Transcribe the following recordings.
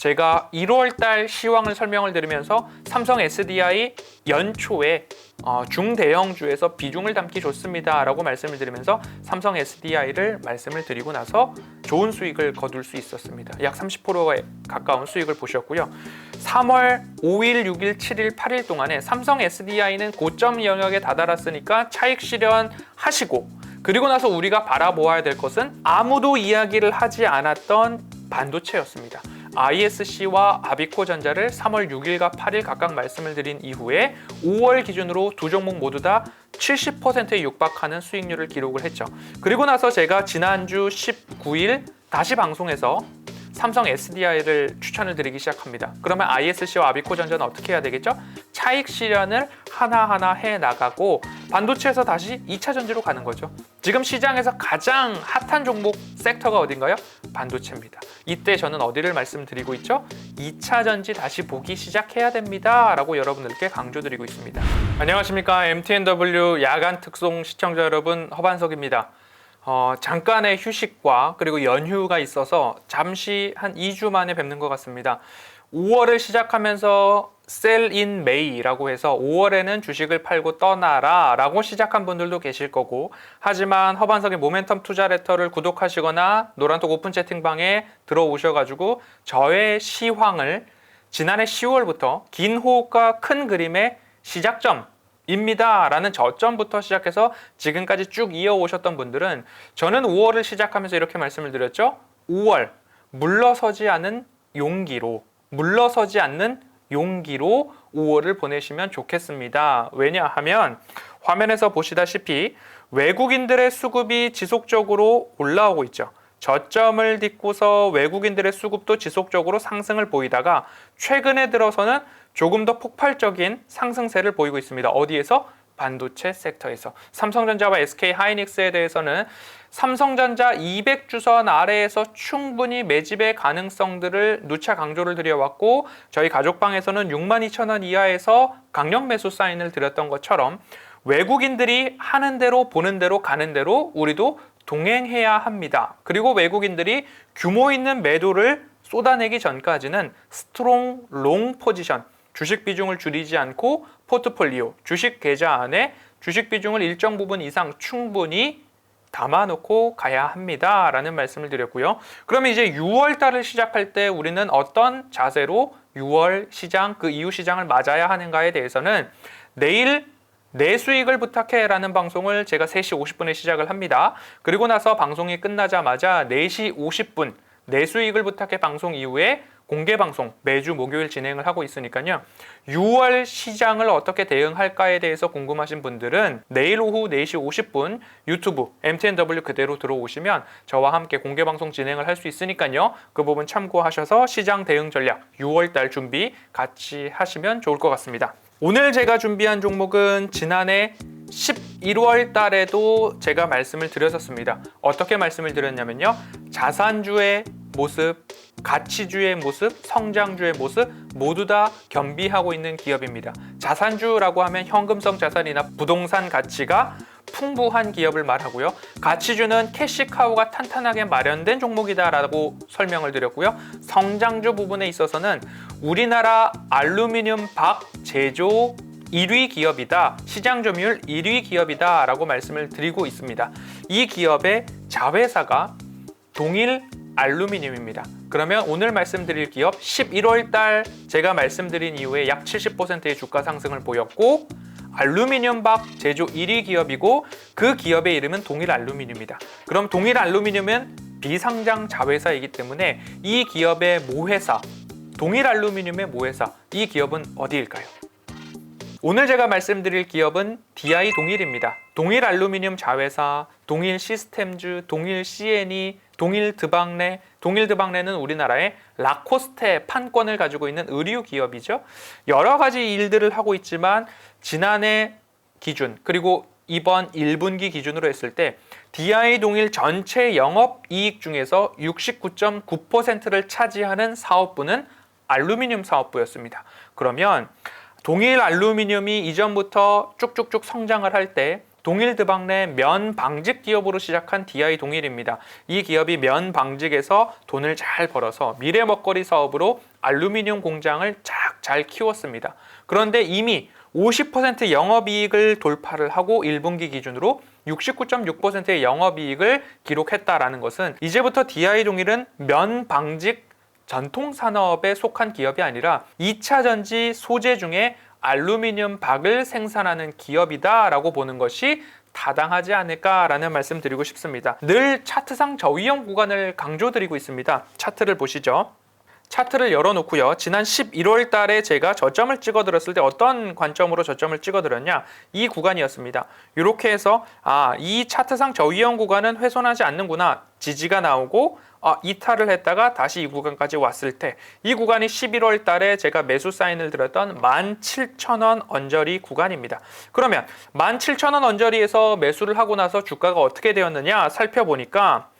제가 1월달 시황을 설명을 드리면서 삼성 SDI 연초에 어, 중대형주에서 비중을 담기 좋습니다 라고 말씀을 드리면서 삼성 SDI를 말씀을 드리고 나서 좋은 수익을 거둘 수 있었습니다. 약 30%에 가까운 수익을 보셨고요. 3월 5일, 6일, 7일, 8일 동안에 삼성 SDI는 고점 영역에 다다랐으니까 차익 실현 하시고 그리고 나서 우리가 바라보아야 될 것은 아무도 이야기를 하지 않았던 반도체였습니다. ISC와 아비코전자를 3월 6일과 8일 각각 말씀을 드린 이후에 5월 기준으로 두 종목 모두 다 70%에 육박하는 수익률을 기록을 했죠. 그리고 나서 제가 지난주 19일 다시 방송에서 삼성 SDI를 추천을 드리기 시작합니다. 그러면 ISC와 아비코전자는 어떻게 해야 되겠죠? 차익 실현을 하나하나 해 나가고 반도체에서 다시 2차 전지로 가는 거죠. 지금 시장에서 가장 핫한 종목 섹터가 어딘가요? 반도체입니다. 이때 저는 어디를 말씀드리고 있죠? 2차 전지 다시 보기 시작해야 됩니다. 라고 여러분들께 강조드리고 있습니다. 안녕하십니까? MTNW 야간 특송 시청자 여러분 허반석입니다. 어, 잠깐의 휴식과 그리고 연휴가 있어서 잠시 한 2주 만에 뵙는 것 같습니다. 5월을 시작하면서 셀인 메이라고 해서 5월에는 주식을 팔고 떠나라 라고 시작한 분들도 계실 거고 하지만 허반석의 모멘텀 투자 레터를 구독하시거나 노란톡 오픈 채팅방에 들어오셔가지고 저의 시황을 지난해 10월부터 긴 호흡과 큰 그림의 시작점 입니다. 라는 저점부터 시작해서 지금까지 쭉 이어오셨던 분들은 저는 5월을 시작하면서 이렇게 말씀을 드렸죠. 5월 물러서지 않은 용기로 물러서지 않는 용기로 5월을 보내시면 좋겠습니다. 왜냐하면 화면에서 보시다시피 외국인들의 수급이 지속적으로 올라오고 있죠. 저점을 딛고서 외국인들의 수급도 지속적으로 상승을 보이다가 최근에 들어서는 조금 더 폭발적인 상승세를 보이고 있습니다. 어디에서? 반도체 섹터에서 삼성전자와 SK 하이닉스에 대해서는 삼성전자 200 주선 아래에서 충분히 매집의 가능성들을 누차 강조를 드려왔고 저희 가족방에서는 62,000원 이하에서 강력 매수 사인을 드렸던 것처럼 외국인들이 하는 대로 보는 대로 가는 대로 우리도 동행해야 합니다. 그리고 외국인들이 규모 있는 매도를 쏟아내기 전까지는 스트롱 롱 포지션 주식 비중을 줄이지 않고 포트폴리오 주식 계좌 안에 주식 비중을 일정 부분 이상 충분히 담아놓고 가야 합니다 라는 말씀을 드렸고요. 그러면 이제 6월 달을 시작할 때 우리는 어떤 자세로 6월 시장 그 이후 시장을 맞아야 하는가에 대해서는 내일 내 수익을 부탁해 라는 방송을 제가 3시 50분에 시작을 합니다. 그리고 나서 방송이 끝나자마자 4시 50분 내 수익을 부탁해 방송 이후에 공개 방송 매주 목요일 진행을 하고 있으니까요. 6월 시장을 어떻게 대응할까에 대해서 궁금하신 분들은 내일 오후 4시 50분 유튜브 MTNW 그대로 들어오시면 저와 함께 공개 방송 진행을 할 수 있으니까요. 그 부분 참고하셔서 시장 대응 전략 6월 달 준비 같이 하시면 좋을 것 같습니다. 오늘 제가 준비한 종목은 지난해 11월 달에도 제가 말씀을 드렸었습니다. 어떻게 말씀을 드렸냐면요. 자산주의 모습, 가치주의 모습, 성장주의 모습 모두 다 겸비하고 있는 기업입니다. 자산주라고 하면 현금성 자산이나 부동산 가치가 풍부한 기업을 말하고요. 가치주는 캐시카우가 탄탄하게 마련된 종목이다라고 설명을 드렸고요. 성장주 부분에 있어서는 우리나라 알루미늄 박 제조 1위 기업이다. 시장 점유율 1위 기업이다라고 말씀을 드리고 있습니다. 이 기업의 자회사가 동일 알루미늄입니다. 그러면 오늘 말씀드릴 기업 11월 달 제가 말씀드린 이후에 약 70%의 주가 상승을 보였고 알루미늄 박 제조 1위 기업이고 그 기업의 이름은 동일 알루미늄입니다. 그럼 동일 알루미늄은 비상장 자회사이기 때문에 이 기업의 모회사 동일 알루미늄의 모회사 이 기업은 어디일까요? 오늘 제가 말씀드릴 기업은 DI 동일입니다. 동일 알루미늄 자회사, 동일 시스템즈, 동일 CNE, 동일 드방레, 동일 드방레는 우리나라의 라코스테 판권을 가지고 있는 의류 기업이죠. 여러 가지 일들을 하고 있지만 지난해 기준 그리고 이번 1분기 기준으로 했을 때 DI 동일 전체 영업 이익 중에서 69.9%를 차지하는 사업부는 알루미늄 사업부였습니다. 그러면 동일 알루미늄이 이전부터 쭉쭉쭉 성장을 할 때 동일 드방 내 면 방직 기업으로 시작한 DI 동일입니다. 이 기업이 면 방직에서 돈을 잘 벌어서 미래 먹거리 사업으로 알루미늄 공장을 쫙잘 키웠습니다. 그런데 이미 50% 영업이익을 돌파를 하고 1분기 기준으로 69.6%의 영업이익을 기록했다라는 것은 이제부터 DI 동일은 면 방직 전통 산업에 속한 기업이 아니라 2차 전지 소재 중에 알루미늄 박을 생산하는 기업이다라고 보는 것이 타당하지 않을까라는 말씀 드리고 싶습니다. 늘 차트상 저위험 구간을 강조드리고 있습니다. 차트를 보시죠. 차트를 열어놓고요. 지난 11월 달에 제가 저점을 찍어드렸을 때 어떤 관점으로 저점을 찍어드렸냐? 이 구간이었습니다. 이렇게 해서 아, 이 차트상 저위험 구간은 훼손하지 않는구나. 지지가 나오고 아, 이탈을 했다가 다시 이 구간까지 왔을 때 이 구간이 11월 달에 제가 매수 사인을 드렸던 17,000원 언저리 구간입니다. 그러면 17,000원 언저리에서 매수를 하고 나서 주가가 어떻게 되었느냐 살펴보니까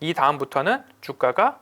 이 다음부터는 주가가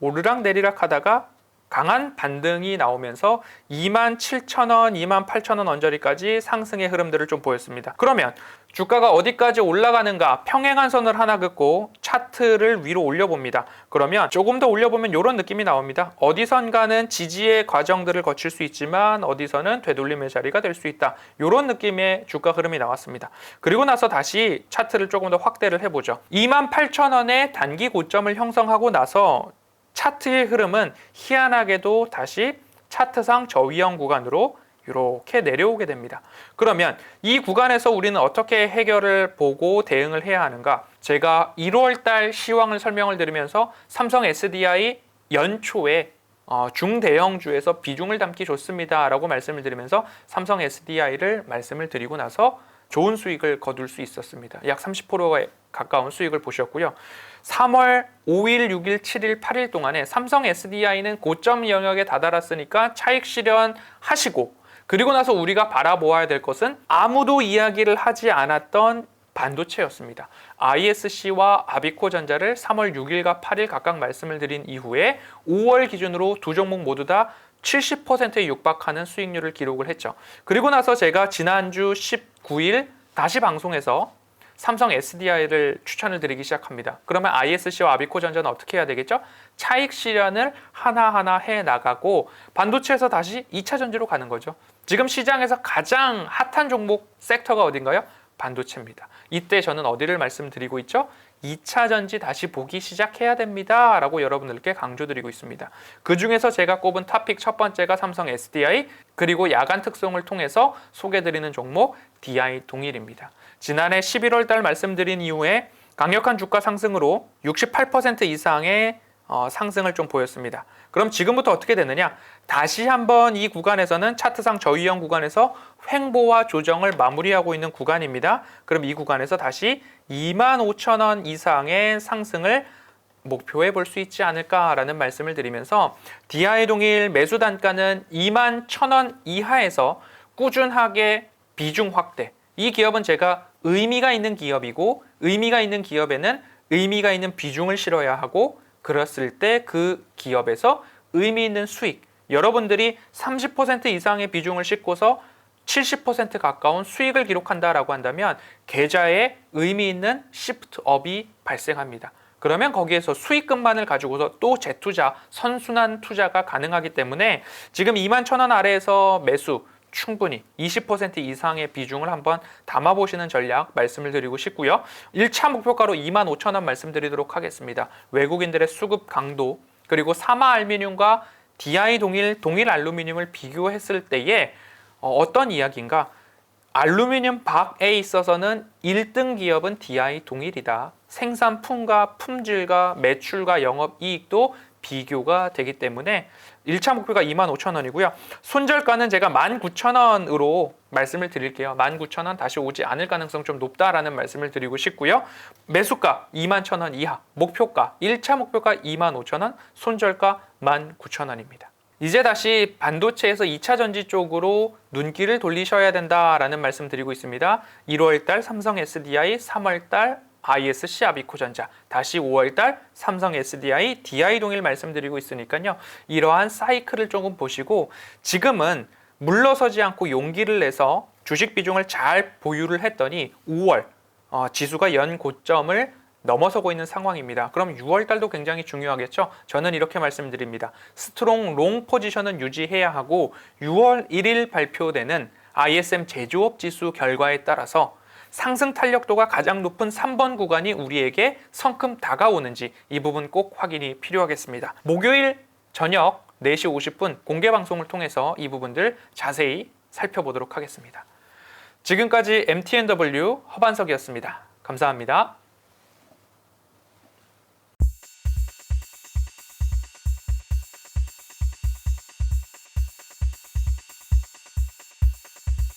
오르락 내리락 하다가 강한 반등이 나오면서 27,000원, 28,000원 언저리까지 상승의 흐름들을 좀 보였습니다. 그러면 주가가 어디까지 올라가는가 평행한 선을 하나 긋고 차트를 위로 올려봅니다. 그러면 조금 더 올려보면 이런 느낌이 나옵니다. 어디선가는 지지의 과정들을 거칠 수 있지만 어디서는 되돌림의 자리가 될 수 있다. 이런 느낌의 주가 흐름이 나왔습니다. 그리고 나서 다시 차트를 조금 더 확대를 해보죠. 28,000원의 단기 고점을 형성하고 나서 차트의 흐름은 희한하게도 다시 차트상 저위험 구간으로 이렇게 내려오게 됩니다. 그러면 이 구간에서 우리는 어떻게 해결을 보고 대응을 해야 하는가? 제가 1월 달 시황을 설명을 드리면서 삼성 SDI 연초에 어, 중대형주에서 비중을 담기 좋습니다 라고 말씀을 드리면서 삼성 SDI를 말씀을 드리고 나서 좋은 수익을 거둘 수 있었습니다. 약 30%에 가까운 수익을 보셨고요. 3월 5일, 6일, 7일, 8일 동안에 삼성 SDI는 고점 영역에 다다랐으니까 차익 실현 하시고 그리고 나서 우리가 바라보아야 될 것은 아무도 이야기를 하지 않았던 반도체였습니다. ISC와 아비코전자를 3월 6일과 8일 각각 말씀을 드린 이후에 5월 기준으로 두 종목 모두 다 70%에 육박하는 수익률을 기록을 했죠. 그리고 나서 제가 지난주 19일 다시 방송에서 삼성 SDI를 추천을 드리기 시작합니다. 그러면 ISC와 아비코전자는 어떻게 해야 되겠죠? 차익 실현을 하나하나 해 나가고 반도체에서 다시 2차 전지로 가는 거죠. 지금 시장에서 가장 핫한 종목 섹터가 어딘가요? 반도체입니다. 이때 저는 어디를 말씀드리고 있죠? 2차 전지 다시 보기 시작해야 됩니다. 라고 여러분들께 강조드리고 있습니다. 그 중에서 제가 꼽은 토픽 첫 번째가 삼성 SDI, 그리고 야간 특성을 통해서 소개드리는 종목 DI 동일입니다. 지난해 11월 달 말씀드린 이후에 강력한 주가 상승으로 68% 이상의 어, 상승을 좀 보였습니다. 그럼 지금부터 어떻게 되느냐? 다시 한번 이 구간에서는 차트상 저위험 구간에서 횡보와 조정을 마무리하고 있는 구간입니다. 그럼 이 구간에서 다시 25,000원 이상의 상승을 목표해 볼 수 있지 않을까라는 말씀을 드리면서 DI 동일 매수 단가는 21,000원 이하에서 꾸준하게 비중 확대. 이 기업은 제가 의미가 있는 기업이고 의미가 있는 기업에는 의미가 있는 비중을 실어야 하고 그랬을 때 그 기업에서 의미 있는 수익 여러분들이 30% 이상의 비중을 싣고서 70% 가까운 수익을 기록한다라고 한다면 계좌에 의미 있는 시프트업이 발생합니다. 그러면 거기에서 수익금만을 가지고서 또 재투자, 선순환 투자가 가능하기 때문에 지금 2만 천 원 아래에서 매수 충분히 20% 이상의 비중을 한번 담아보시는 전략 말씀을 드리고 싶고요. 1차 목표가로 2만 5천 원 말씀드리도록 하겠습니다. 외국인들의 수급 강도 그리고 사마 알루미늄과 DI 동일 동일 알루미늄을 비교했을 때에 어, 어떤 이야기인가? 알루미늄 박에 있어서는 1등 기업은 DI 동일이다. 생산품과 품질과 매출과 영업 이익도 비교가 되기 때문에 1차 목표가 25,000원이고요. 손절가는 제가 19,000원으로 말씀을 드릴게요. 19,000원 다시 오지 않을 가능성 좀 높다라는 말씀을 드리고 싶고요. 매수가 21,000원 이하, 목표가 1차 목표가 25,000원, 손절가 19,000원입니다. 이제 다시 반도체에서 2차 전지 쪽으로 눈길을 돌리셔야 된다라는 말씀 드리고 있습니다. 1월 달 삼성 SDI, 3월 달 ISC 아비코전자, 다시 5월 달 삼성 SDI, DI 동일 말씀드리고 있으니까요. 이러한 사이클을 조금 보시고 지금은 물러서지 않고 용기를 내서 주식 비중을 잘 보유를 했더니 5월 어, 지수가 연 고점을 넘어서고 있는 상황입니다. 그럼 6월 달도 굉장히 중요하겠죠? 저는 이렇게 말씀드립니다. 스트롱 롱 포지션은 유지해야 하고 6월 1일 발표되는 ISM 제조업 지수 결과에 따라서 상승 탄력도가 가장 높은 3번 구간이 우리에게 성큼 다가오는지 이 부분 꼭 확인이 필요하겠습니다. 목요일 저녁 4시 50분 공개 방송을 통해서 이 부분들 자세히 살펴보도록 하겠습니다. 지금까지 MTNW 허반석이었습니다. 감사합니다.